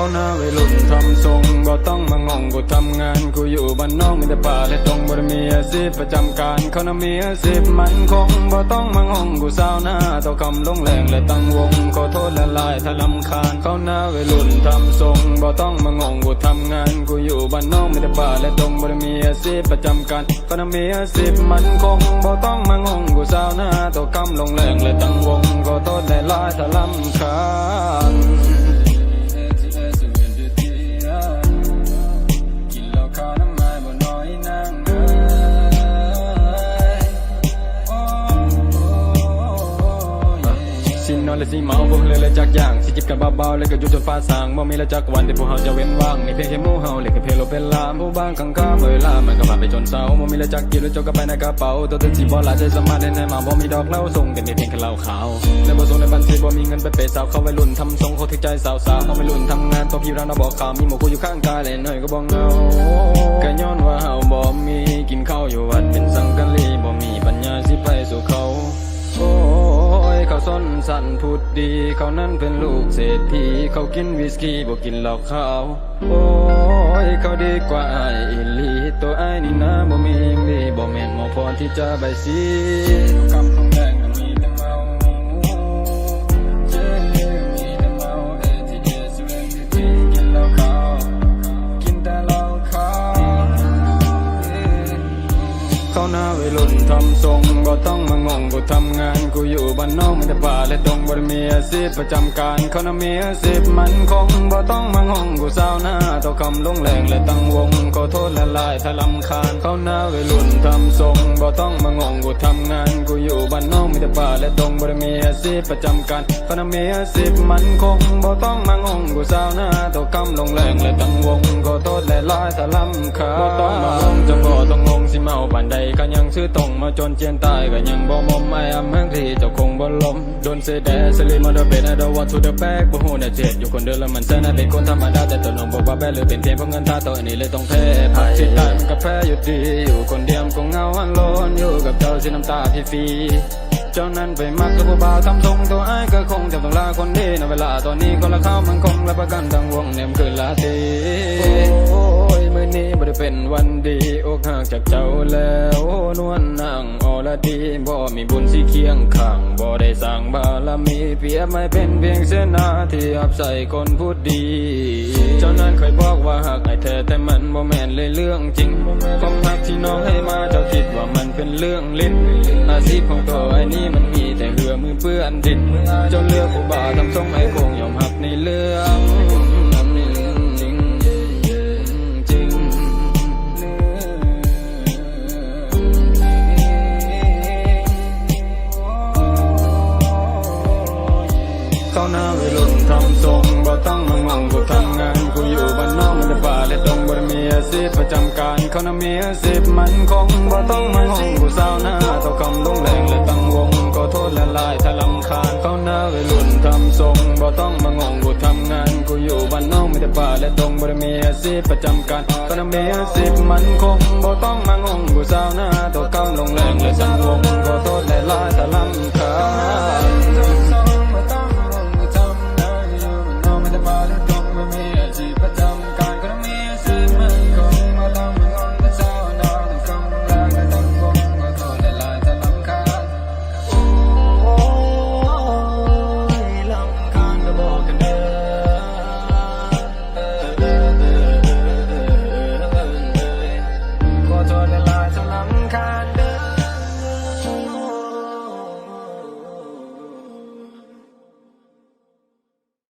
เขาหน้าวัยรุ่นทำทรงบ่ต้องมางงกูทำงานกูอยู่บ้านนอกมีแต่ป่าและตรงบ่ไมีอาชีพประจำการเขาหน้ามีอาชีพมันคงบ่ต้องมางงกูสาวหน้าต่อคำลงแรงและตั้งวงขอโทษละลายถ้าลำคาญเขาหน้าวัยรุ่นทำทรงบ่ต้องมางงกูทำงานกูอยู่บ้านนอกมีแต่ป่าและตรงบ่ไมีอาชีพประจำการเขาหน้ามีอาชีพมันคงบ่ต้องมางงกูสาวหน้าต่อคำลงแรงและตั้งวงขอโทษละลายถ้าลำคาญ ยสินอนและสิเมาบ่เลยเลยจักอย่างสิจิบกันเบาๆแล้วก็อยู่จนฟ้าสางบ่มีละจักวันที่พวกเฮาจะเว้นว่างนี่เพียงแค่หมู่เฮาเลยก็เพลโลเป็นลามผู้บางข้างข้ามเวลามันก็ผ่านไปจนเศร้าบ่มีละจักกินแล้วจกก็ไปในกระเป๋าตัวถึงสิบ่หลายใจสมารถได้ในมาบ่มีดอกเหล้าส่งกันนี่เพียงแค่เหล้าขาวและบ่ส่งในบัญชีบ่มีเงินไปเปย์สาวเข้าวัยรุ่นทำทรงเขาถึกใจสาวๆเขาวัยรุ่นทำงานตัวพี่ร้านเราบอกข่าวมีหมู่กูอยู่ข้างกายเลยหน่อยก็บ่เงาก็ย้อนว่าเฮาบ่มีกินข้าวอยู่วัดเป็นสังกะลีบ่มีปัญญาสิไปสู่เขา ส้นสันพูดดี เขานั้นเป็นลูกเศรษฐีเขากินวิสกี้บ่กินเหล้าขาว โอ้ยเขาดีกว่าไอ้อิลีตัวไอ้นี่นะบ่มีมีบ่แม่นหมอพรที่จะใบสีคำคงแดงก็มีแเขาหน้าวัยรุ่นทำทรงบ่ต้องมางงกูทำงานกูอยู่บ้านนอกมีแต่ป่าและตรงบ่ได้มีอาชีพประจำการเขาน่ะมีอาชีพมันคงบ่ต้องมางงกูสาวหน้าต่อคำลงแรงและตั้งวงขอโทษละลายถ้าลำคาญเขาหน้าวัยรุ่นทำทรงบ่ต้องมางงกูทำงานกูอยู่บ้านนอกมีแต่ป่าและตรงบ่ได้มีอาชีพประจำการเขาน่ะมีอาชีพมันคงบ่ต้องมางงกูสาวหน้าต่อคำลงแรงและตั้งวงขอโทษละลายถ้าลำคาญาปานใดก็ยังซื้อตรงมาจนเจียนตายก็ยังบ่มอมไม่อำเมืองที่เจ้าคงบ่ลมโดนเสยแดสลีมาเดเบนอดวัตทูเดแบกบ่ฮู้น่ะเจ็ดอยู่คนเดียวแล้วมันแซ่น่ะเป็นคนธรรมดาแต่ตัวน้องบอกว่าแบหรือเป็นเพียงเพราะเงินท่าตัวนี้เลยต้องแพ้ภัยสิตายมันก็แพ้อยู่ดี อยู่คนเดียวก็เหงาอันโลนอยู่กับเจ้าสิน้ำตาพี่ฟีเจ้านั้นไปมักกับผู้บ่าวทำทรงตัวไอ้ก็คงจะต้องลาคนดีในเวลาตอนนี้คนละข้าวมันคงและประกันทั้งวงเนี่ยมคือลาตี มื้อนี้บ่ได้เป็นวันดีอกหักจากเจ้าแล้วนวลนางอรดีบ่มีบุญสิเคียงข้างบ่ได้สร้างบารมีเปียบไม่เป็นเพียงเสนาที่อับใส่คนพูดดี เจ้านั้นเคยบอกว่าหักไอ้แท้แต่มันบ่แม่นเลยเรื่องจริงความหักที่น้องให้มาเจ้าคิดว่ามันเป็นเรื่องลิ้นอาชีพของตัวไอ้นี่มันมีแต่เหือมือเปื้อนดินเจ้าเลือกผู้บ่าวทำทรงไอ้คงยอมหับในเรื่อง น้าวัยรุ่นทำทรงบ่ต้องมางงกูทำงานกูอยู่บ้านนอกมันจะป่าและตรงบ่ได้มีอาชีพประจำการเขาน่ะมีอาชีพมันคงบ่ต้องมางงกูสาวหน้าต่อคำลงแรงและตั้งวงขอโทษและลายถ้าลำคาญเขาหน้าวัยรุ่นทำทรงบ่ต้องมางงกูทำงานกูอยู่บ้านนอกมันจะป่าและตรงบ่ได้มีอาชีพประจำการเขาน่ะมีอาชีพมันคงบ่ต้องมางงกูสาวหน้าต่อคำลงแรงและตั้งวงขอโทษและลาย